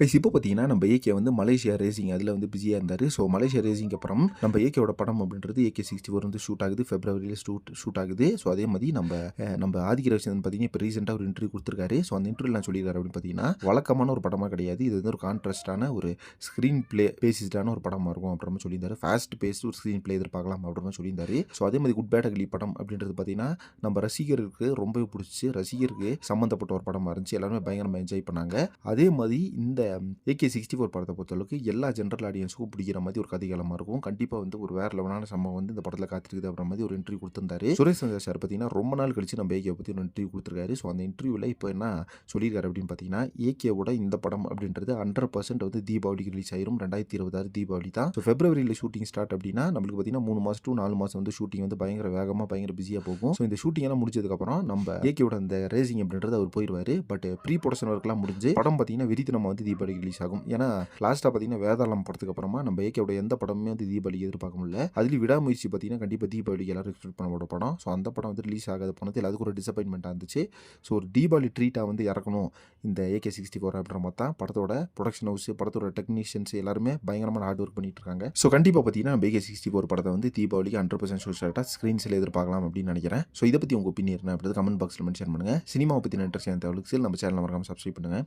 Guys இப்போ பார்த்தீங்கன்னா நம்ம ஏகே வந்து மலேசியா ரேசிங் அதில் வந்து பிஸியாக இருந்தார். ஸோ மலேசியா ரேசிங் அப்புறம் நம்ம ஏகேவோட படம் அப்படின்றது ஏகே சிக்ஸ்டி ஃபோர் வந்து ஷூட் ஆகுது. ஃபெப்ரவரியில் ஷூட் ஷூட் ஆகுது. ஸோ அதே மாதிரி நம்ம நம்ம ஆதிக்க ரவிச்சந்திரன் பார்த்தீங்கன்னா இப்போ ரீசெண்டாக ஒரு இன்டர்வியூ கொடுத்துருக்காரு. ஸோ அந்த இன்டர்வியூ நான் சொல்லியிருக்காரு அப்படின்னு பார்த்தீங்கன்னா வழக்கமான ஒரு படமாக கிடையாது. இது வந்து ஒரு கான்ட்ராஸ்டான ஒரு ஸ்க்ரீன் பிளே பேசிஸ்டான ஒரு படமாக இருக்கும் அப்படின்னு சொல்லியிருந்தாரு. ஃபாஸ்ட் பேஸ்ட் ஒரு ஸ்க்ரீன் பிளே எதிர்பார்க்கலாம் அப்படின்னு சொல்லியிருந்தாரு. ஸோ அதே மாதிரி குட் பேட் அகலி படம் அப்படின்றது பார்த்தீங்கன்னா நம்ம ரசிகருக்கு ரொம்பவே பிடிச்சி ரசிகருக்கு சம்மந்தப்பட்ட ஒரு படமாக இருந்துச்சு. எல்லாருமே பயங்கரமாக என்ஜாய் பண்ணாங்க. அதே மாதிரி இந்த ஏகே சிக்ஸ்டி ஃபோர் படத்தை பொறுத்தளவுக்கு எல்லா ஜென்ரல் ஆடியன்ஸுக்கும் பிடிக்கிற மாதிரி ஒரு கதைகளமாக இருக்கும். கண்டிப்பாக வந்து ஒரு வேற லெவலான சம்பவம் வந்து இந்த படத்தில் காத்திருக்குது அப்படின்ற மாதிரி ஒரு இன்டர்வியூ கொடுத்திருந்தாரு. சுரேஷ் சந்திர சார் பார்த்தீங்கன்னா ரொம்ப நாள் கழிச்சு நம்ம ஏகே பற்றி ஒரு இன்டர்வியூ கொடுத்துருக்காரு. ஸோ அந்த இன்டர்வியூவில் இப்போ என்ன சொல்லியிருக்காரு அப்படின்னு பார்த்தீங்கன்னா ஏகேவோட இந்த படம் அப்படின்றது ஹண்ட்ரட் பர்சன்ட் வந்து தீபாவளிக்கு ரிலீஸ் ஆயிரும். ரெண்டாயிரத்தி இருபதாறு தீபாவளி தான். ஸோ ஃபெப்ரவரியில் ஷூட்டிங் ஸ்டார்ட் அப்படின்னா நம்மளுக்கு பார்த்தீங்கன்னா மூணு மாதம் டூ நாலு மாதம் வந்து ஷூட்டிங் வந்து பயங்கர வேகமாக பயங்கர பிஸியாக போகும். ஸோ இந்த ஷூட்டிங் எல்லாம் முடிச்சதுக்கப்புறம் நம்ம ஏகேவோட அந்த ரேசிங் அப்படின்றது அவர் போயிடுவார் பட் ப்ரீ ப்ரொடக்ஷன் ஒர்க்லாம் முடிஞ்சு படம் பார்த்தீங்கன்னா விரித்தனமாக வந்து தீபாவளிக்கு ரிலீஸ் ஆகும். ஏன்னா லாஸ்ட்டாக பார்த்தீங்கன்னா வேதாளம் படத்துக்கு அப்புறமா நம்ம ஏகேவோட எந்த படமே வந்து தீபாவளிக்கு எதிர்பார்க்க முடியல. அதுலேயும் விடாமுயற்சி பார்த்தீங்கன்னா கண்டிப்பாக தீபாவளிக்கு எல்லாரும் எக்ஸ்பெக்ட் பண்ண படம். ஸோ அந்த படம் வந்து ரிலீஸ் ஆகாத போனது எல்லாத்துக்கும் ஒரு டிசப்பாயின்மெண்ட்டாக இருந்துச்சு. ஸோ ஒரு தீபாவளி ட்ரீட்டாக வந்து இறக்கணும். இந்த ஏகே சிக்ஸ்டி ஃபோர் அப்படின்ற மாதிரி தான் படத்தோட ப்ரொடக்ஷன் ஹவுஸ் படத்தோட டெக்னீஷியன்ஸ் எல்லாருமே பயங்கரமான ஹார்ட் ஒர்க் பண்ணிட்டு இருக்காங்க. ஸோ கண்டிப்பாக பார்த்தீங்கன்னா நம்ம ஏகே சிக்ஸ்டி ஃபோர் படத்தை வந்து தீபாவளிக்கு ஹண்ட்ரட் பர்சன்ட் ஷூஸ்டாக ஸ்க்ரீன்ஸில் எதிர்பார்க்கலாம் அப்படின்னு நினைக்கிறேன். ஸோ இதை பற்றி உங்கள் ஒப்பீனியன் என்ன அப்படி கமெண்ட் பாக்ஸில் மென்ஷன் பண்ணுங்கள் சினிமாவை பற்றின இன்ட்ரெஸ்ட் தகவலுக்கு நம்ம சேனல் மறக்காமல் சப்ஸ்கிரைப் பண்ணுங்கள்